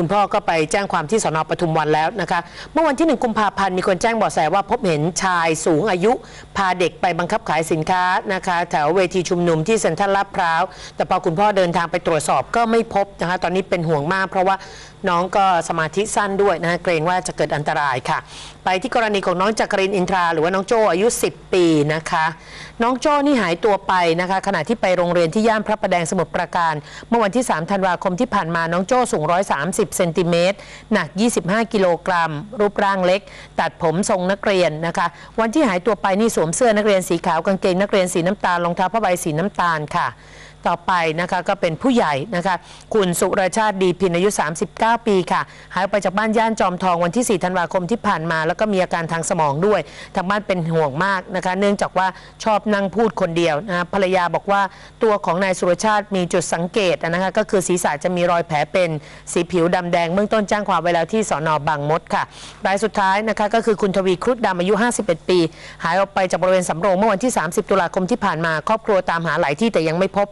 คุณพ่อก็ไปแจ้งความที่สนปทุมวันแล้วนะคะ เมื่อวันที่ 1 กุมภาพันธ์มีคนแจ้งเบาะแสว่าพบเห็นชายสูงอายุ พาเด็กไปบังคับขายสินค้านะคะ แถวเวทีชุมนุมที่เซ็นทรัลลาดพร้าว แต่พอคุณพ่อเดินทางไปตรวจสอบก็ไม่พบนะคะ ตอนนี้เป็นห่วงมากเพราะว่า น้องก็สมาธิสั้นด้วยนะเกรงว่าจะเกิดอันตรายค่ะ ไปที่กรณีของน้องจักรินอินทราหรือว่าน้องโจอายุ 10 ปีนะคะ น้องโจนี่หายตัวไปนะคะ ขณะที่ไปโรงเรียนที่ย่านพระประแดงสมุทรปราการ เมื่อวันที่ 3 ธันวาคมที่ผ่านมาน้องโจ้สูง 130 เซนติเมตรหนัก 25 กิโลกรัม รูปร่างเล็ก ตัดผมทรงนักเรียนนะคะ วันที่หายตัวไปนี่สวมเสื้อนักเรียนสีขาวกางเกงนักเรียนสีน้ำตาลรองเท้าผ้าใบสีน้ำตาลค่ะ ต่อไปนะคะก็เป็นผู้ใหญ่นะคะคุณสุรชาติดีพินอายุ 39 ปีค่ะ หายไปจากบ้านย่านจอมทองวันที่ 4 ธันวาคมที่ผ่านมา แล้วก็มีอาการทางสมองด้วยทางบ้านเป็นห่วงมากนะคะ เนื่องจากว่าชอบนั่งพูดคนเดียวนะคะภรรยาบอกว่าตัวของนายสุรชาติมีจุดสังเกตนะคะก็คือศีรษะจะมีรอยแผลเป็นสีผิวดำแดงเบื้องต้นแจ้งความไว้แล้วที่สอนอบางมดค่ะรายสุดท้ายนะคะก็คือคุณทวีครุฑดำอายุ 51 ปี หายออกไปจากบริเวณสำโรงเมื่อวันที่ 30 ตุลาคมที่ผ่านมาครอบครัวตามหาหลายที่แต่ยังไม่พบ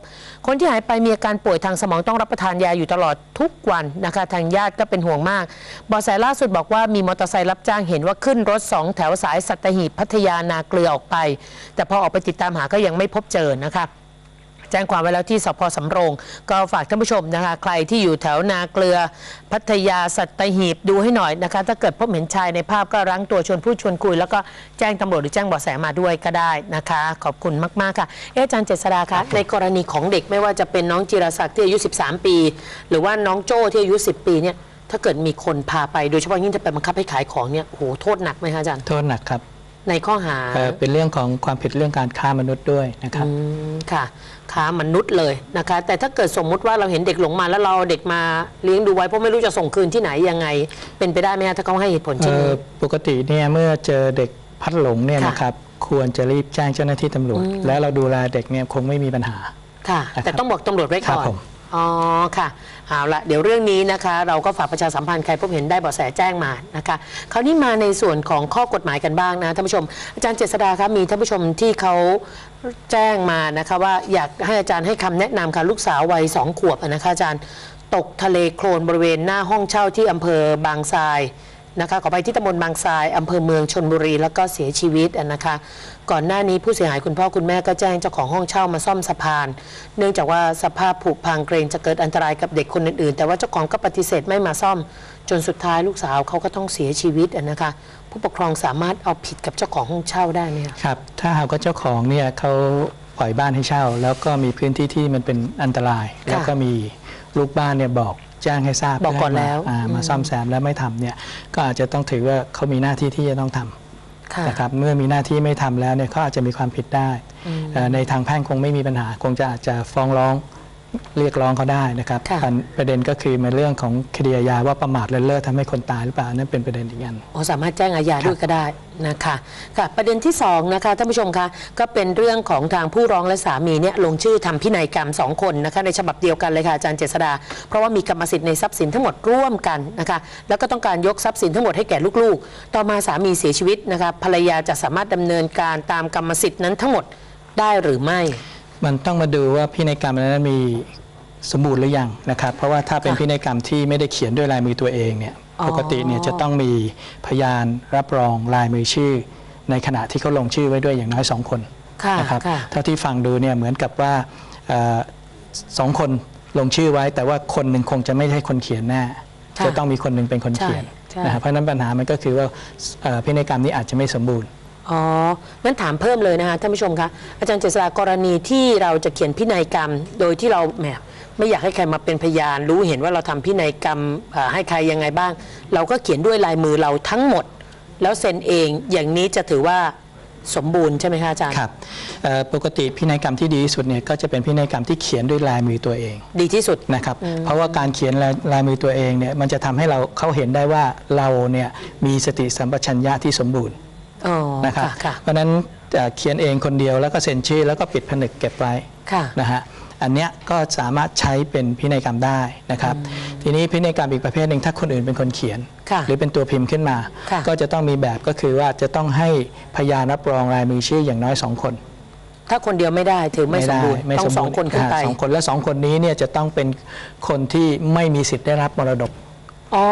คนที่หายไปมีอาการป่วยทางสมองต้องรับประทานยาอยู่ตลอดทุกวันนะคะทางญาติก็เป็นห่วงมากบอแสล่าสุดบอกว่ามีมอเตอร์ไซค์รับจ้างเห็นว่าขึ้นรถสองแถวสายสัตหีบพัทยานาเกลือออกไป แต่พอออกไปติดตามหาก็ยังไม่พบเจอนะคะ แจ้งความไว้แล้วที่สพสำโรง ก็ฝากท่านผู้ชมนะคะ ใครที่อยู่แถวนาเกลือ พัทยาสัตหีบดูให้หน่อยนะคะ ถ้าเกิดพบเห็นชายในภาพก็รั้งตัวชวนพูดชวนคุย แล้วก็แจ้งตำรวจหรือแจ้งเบาะแสมาด้วยก็ได้นะคะ ขอบคุณมาก ๆ ค่ะเอะอาจารย์เจษดาคะในกรณีของเด็กไม่ว่าจะเป็นน้องจิรศักดิ์ที่อายุ 13 ปี หรือว่าน้องโจ้ที่อายุ 10 ปีเนี่ยถ้าเกิดมีคนพาไปโดยเฉพาะยิ่งจะไปบังคับให้ขายของเนี่ยโอ้โหโทษหนักไหมคะอาจารย์ โทษหนักครับ ในข้อหาเอ่อเป็นเรื่องของความผิดเรื่องการค้ามนุษย์ด้วยนะครับ อืมค่ะ ค้ามนุษย์เลยนะคะ แต่ถ้าเกิดสมมุติว่าเราเห็นเด็กหลงมาแล้วเราเอาเด็กมาเลี้ยงดูไว้เพราะไม่รู้จะส่งคืนที่ไหนยังไง เป็นไปได้ไหมคะถ้าเขาให้เหตุผลเช่นเอ่อนี้ปกติเนี่ยเมื่อเจอเด็กพัดหลงเนี่ยค่ะนะครับควรจะรีบแจ้งเจ้าหน้าที่ตำรวจ อืม แล้วเราดูแลเด็กเนี่ยคงไม่มีปัญหา ค่ะนะครับแต่ต้องบอกตำรวจไว้ครัก่บอนผม อ๋อค่ะเอาละเดี๋ยวเรื่องนี้นะคะ เราก็ฝากประชาสัมพันธ์ใครพบเห็นได้เบาะแสแจ้งมานะคะ คราวนี้มาในส่วนของข้อกฎหมายกันบ้างนะท่านผู้ชม อาจารย์เจษดาครับมีท่านผู้ชมที่เขาแจ้งมานะคะว่าอยากให้อาจารย์ให้คำแนะนำค่ะลูกสาววัยสองขวบนะคะอาจารย์ตกทะเลโคลนบริเวณหน้าห้องเช่าที่อำเภอบางทราย นะคะขอไปที่ตำบลบางทรายอำเภอเมืองชนบุรีแล้วก็เสียชีวิตนะคะ ก่อนหน้านี้ผู้เสียหายคุณพ่อคุณแม่ก็แจ้งเจ้าของห้องเช่ามาซ่อมสะพาน เนื่องจากว่าสภาพผุพังเกรงจะเกิดอันตรายกับเด็กคนอื่นๆ แต่ว่าเจ้าของก็ปฏิเสธไม่มาซ่อม จนสุดท้ายลูกสาวเขาก็ต้องเสียชีวิตนะคะ ผู้ปกครองสามารถเอาผิดกับเจ้าของห้องเช่าได้ไหมคะครับ ถ้าหากว่าเจ้าของเนี่ยเขาปล่อยบ้านให้เช่า แล้วก็มีพื้นที่ที่มันเป็นอันตราย แล้วก็มีลูกบ้านเนี่ยบอก แจ้งให้ทราบบอกก่อนเพื่ให้มาแล้วอ่าอืมมาซ่อมแซมแล้วไม่ทำเนี่ยก็อาจจะต้องถือว่าเขามีหน้าที่ที่จะต้องทำค่ะนะครับเมื่อมีหน้าที่ไม่ทำแล้วเนี่ยเขาอาจจะมีความผิดได้อืมเอ่อในทางแพ่งคงไม่มีปัญหา คงจะอาจจะฟ้องร้อง เรียกร้องเขาได้นะครับค่ะประประเด็นก็คือในเรื่องของคดีอาญาว่าประมาทเลินเล่อทำให้คนตายหรือเปล่านั่นเป็นประเด็นอีกอันอ๋อสามารถแจ้งอาญาด้วยก็ได้นะคะค่ะประเด็นที่สองนะคะท่านผู้ชมคะก็เป็นเรื่องของทางผู้ร้องและสามีเนี่ยลงชื่อทำพินัยกรรมสองคนนะคะในฉบับเดียวกันเลยค่ะอาจารย์เจษดา เพราะว่ามีกรรมสิทธิ์ในทรัพย์สินทั้งหมดร่วมกันนะคะแล้วก็ต้องการยกทรัพย์สินทั้งหมดให้แก่ลูกๆ ต่อมาสามีเสียชีวิตนะคะภรรยาจะสามารถดำเนินการตามกรรมสิทธิ์นั้นทั้งหมดได้หรือไม่ มันต้องมาดูว่าพินัยกรรมนั้นมีสมบูรณ์หรือยังนะครับ เพราะว่าถ้าเป็นค่ะพินัยกรรมที่ไม่ได้เขียนด้วยลายมือตัวเองเนี่ยอ๋อปกติเนี่ยจะต้องมีพยานรับรองลายมือชื่อ ในขณะที่เขาลงชื่อไว้ด้วยอย่างน้อยสองคนค่ะนะครับค่ะเท่าที่ฟังดูเนี่ยเหมือนกับว่าเอ่อสองคนลงชื่อไว้ แต่ว่าคนหนึ่งคงจะไม่ใช่คนเขียนแน่ค่ะจะต้องมีคนหนึ่งเป็นคนเขียนใช่ใช่นะครับเพราะฉะนั้นปัญหามันก็คือว่าเอ่อพินัยกรรมนี้อาจจะไม่สมบูรณ์ อ๋องั้นถามเพิ่มเลยนะคะท่านผู้ชมคะอาจารย์เจษฎากรณีที่เราจะเขียนพินัยกรรม โดยที่เราแหมไม่อยากให้ใครมาเป็นพยาน รู้เห็นว่าเราทำพินัยกรรมเอ่อให้ใครยังไงบ้าง เราก็เขียนด้วยลายมือเราทั้งหมด แล้วเซ็นเองอย่างนี้จะถือว่าสมบูรณ์ใช่ไหมคะอาจารย์ครับเอ่อปกติพินัยกรรมที่ดีที่สุดเนี่ยก็จะเป็นพินัยกรรมที่เขียนด้วยลายมือตัวเอง ดีที่สุดนะครับ เพราะว่าการเขียนลายลายมือตัวเองเนี่ยมันจะทำให้เราเขาเห็นได้ว่าเราเนี่ยมีสติสัมปชัญญะที่สมบูรณ์อ๋อ นะครับค่ะค่ะเพราะฉะนั้นเอ่อเขียนเองคนเดียวแล้วก็เซ็นชื่อแล้วก็ปิดผนึกเก็บไว้ค่ะนะฮะอันเนี้ยก็สามารถใช้เป็นพินัยกรรมได้นะครับ ทีนี้พินัยกรรมอีกประเภทหนึ่งถ้าคนอื่นเป็นคนเขียนค่ะหรือเป็นตัวพิมพ์ขึ้นมาค่ะก็จะต้องมีแบบก็คือว่าจะต้องให้พยานรับรองลายมือชื่ออย่างน้อยสองคน ถ้าคนเดียวไม่ได้ถือไม่สมบูรณ์ไม่ต้องสองคนขึ้นไปาสองคนและสองคนนี้เนี่ยจะต้องเป็นคนที่ไม่มีสิทธิ์ได้รับมรดก อ๋อ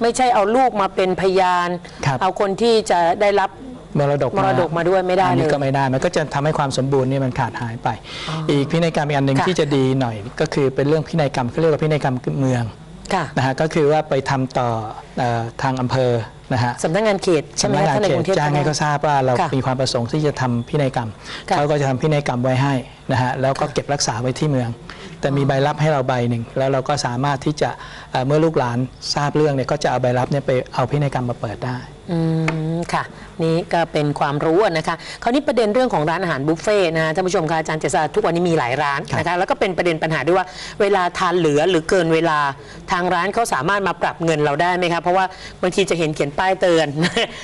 ไม่ใช่เอาลูกมาเป็นพยาน ครับ เอาคนที่จะได้รับ มรดกมรดกมาด้วยไม่ได้อันนี้เลยก็ไม่ได้ มันก็จะทำให้ความสมบูรณ์เนี่ยมันขาดหายไป อีกพินัยกรรมอีกอันหนึ่งค่ะ ที่จะดีหน่อย ก็คือเป็นเรื่องพินัยกรรมเขาเรียกว่าพินัยกรรมเมืองค่ะ นะฮะก็คือว่าไปทำต่อเออทางอำเภอนะฮะสำนักงานเขตใช่ไหมสำนักคะงานท่านในเขกรุตงเทพจ้างให้เขาทราบว่าเราค่ะมีความประสงค์ที่จะทำพินัยกรรมค่ะเขาก็จะทำพินัยกรรมไว้ให้นะฮะแล้วก็เก็บรักษาไว้ที่เมือง แต่มีใบรับให้เราใบหนึ่งแล้วเราก็สามารถที่จะเอ่อเมื่อลูกหลานทราบเรื่องเนี่ยก็จะเอาใบรับเนี่ยไปเอาพินัยกรรมมาเปิดได้อืมค่ะ นี่ก็เป็นความรู้อะนะคะคราวนี้ประเด็นเรื่องของร้านอาหารบุฟเฟ่ต์นะท่านผู้ชมคะอาจารย์เจษฎาทุกวันนี้มีหลายร้านครับนะคะแล้วก็เป็นประเด็นปัญหาด้วยว่าเวลาทานเหลือหรือเกินเวลาทางร้านเขาสามารถมาปรับเงินเราได้ไหมคะเพราะว่าบางทีจะเห็นเขียนป้ายเตือน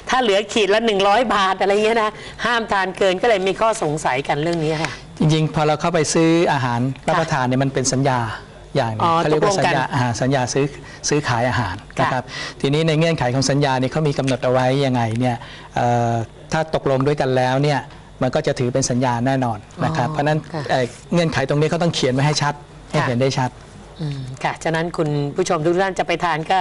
ถ้าเหลือขีดละ 100 บาทอะไรเงี้ยนะห้ามทานเกินก็เลยมีข้อสงสัยกันเรื่องนี้ค่ะจริงๆพอเราเข้าไปซื้ออาหารรับประทานเนี่ยมันเป็นสัญญา อย่างหนึอ๋งอเขาเรียกว่าตกลงสักัญนญาอ่าสัญญาซื้อซื้อขายอาหารค่ะนะครับทีนี้ในเงื่อนไขของสัญญาเนี่ยเขามีกำหนดเอาไว้ยังไงเนี่ยเอ่อถ้าตกลงด้วยกันแล้วเนี่ยมันก็จะถือเป็นสัญญาแน่นอนนะครับอ๋อเพราะฉะนั้นค่ะเอ่อเงื่อนไขตรงนี้เขาต้องเขียนไว้ให้ชัดให้ค่ะเห็นได้ชัดอืมค่ะฉะนั้นคุณผู้ชมทุกท่านจะไปทานก็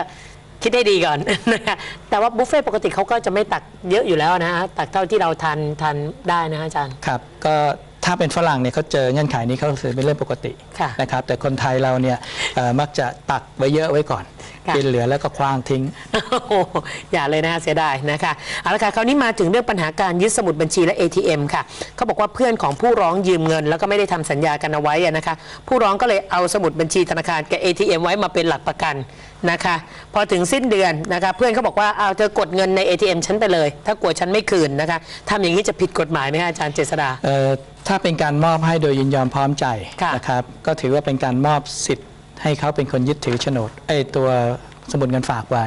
คิดให้ดีก่อนนะคะแต่ว่าบุฟเฟ่ต์ปกติเขาก็จะไม่ตักเยอะอยู่แล้วนะฮะตักเท่าที่เราทานทานได้นะฮะอาจารย์ครับก็ ถ้าเป็นฝรั่งเนี่ยเขาเจอเงื่อนไขนี้เขาถือเป็นเรื่องปกติค่ะนะครับแต่คนไทยเราเนี่ยเอ่อมักจะตักไว้เยอะไว้ก่อนค่ะ กินเหลือแล้วก็คว้างทิ้ง โอ้โหอย่าเลยนะเสียดายนะคะเอาละค่ะคราวนี้มาถึงเรื่องปัญหาการยึดสมุดบัญชีและ ATM ค่ะเขาบอกว่าเพื่อนของผู้ร้องยืมเงิน แล้วก็ไม่ได้ทำสัญญากันเอาไว้อะนะคะ ผู้ร้องก็เลยเอาสมุดบัญชีธนาคารกับ ATM ไว้มาเป็นหลักประกันนะคะ พอถึงสิ้นเดือนนะคะ เพื่อนเขาบอกว่าเอาเธอกดเงินใน ATM ฉันไปเลย ถ้ากลัวฉันไม่คืนนะคะทำอย่างนี้จะผิดกฎหมายไหมคะอาจารย์เจษดา เอ่อ ถ้าเป็นการมอบให้โดยยินยอมพร้อมใจค่ะนะครับ ก็ถือว่าเป็นการมอบสิทธิ์ให้เขาเป็นคนยึดถือโฉนดไอ้ตัวสมุดเงินฝากไว้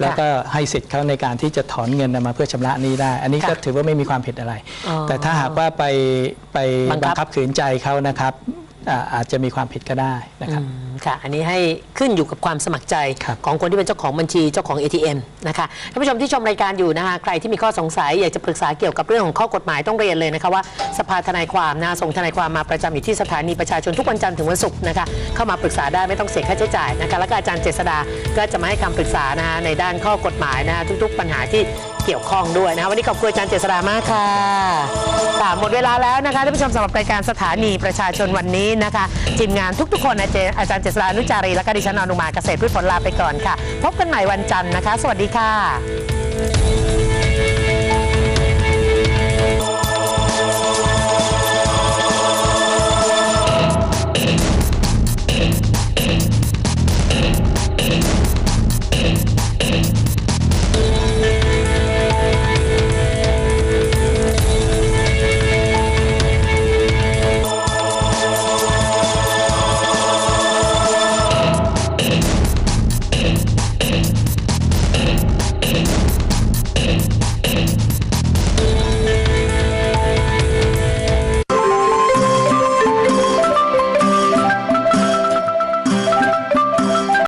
แล้วก็ให้สิทธิ์เขาในการที่จะถอนเงินมาเพื่อชำระหนี้ได้ อันนี้ก็ค่ะถือว่าไม่มีความผิดอะไรอ๋อแต่ถ้าหากว่าไปไปบังคับบังคับขืนใจเขานะครับ อ่าอาจจะมีความผิดก็ได้นะครับ อืมค่ะ อันนี้ให้ขึ้นอยู่กับความสมัครใจครับของคนที่เป็นเจ้าของบัญชีเจ้าของ ATM นะคะท่านผู้ชมที่ชมรายการอยู่นะคะใครที่มีข้อสงสัยอยากจะปรึกษาเกี่ยวกับเรื่องของข้อกฎหมายต้องเรียนเลยนะคะว่าสภาทนายความนะส่งทนายความมาประจำอยู่ที่สถานีประชาชนทุกวันจันทร์ถึงวันศุกร์นะคะเข้ามาปรึกษาได้ไม่ต้องเสียค่าใช้จ่ายนะคะแล้วก็อาจารย์เจษดาก็จะมาให้คำปรึกษานะคะในด้านข้อกฎหมายนะคะทุก ๆ ปัญหาที่ เกี่ยวข้องด้วยนะคะวันนี้ขอบคุณอาจารย์เจษรามากค่ะค่ะหมดเวลาแล้วนะคะท่านผู้ชมสำหรับรายการสถานีประชาชนวันนี้นะคะทีมงานทุกๆคนอาจารย์อาจารย์เจษดานุจารีและก็ดิฉันอนุมาเกษตรพืชผลลาไปก่อนค่ะ พบกันใหม่วันจันทร์นะคะ สวัสดีค่ะ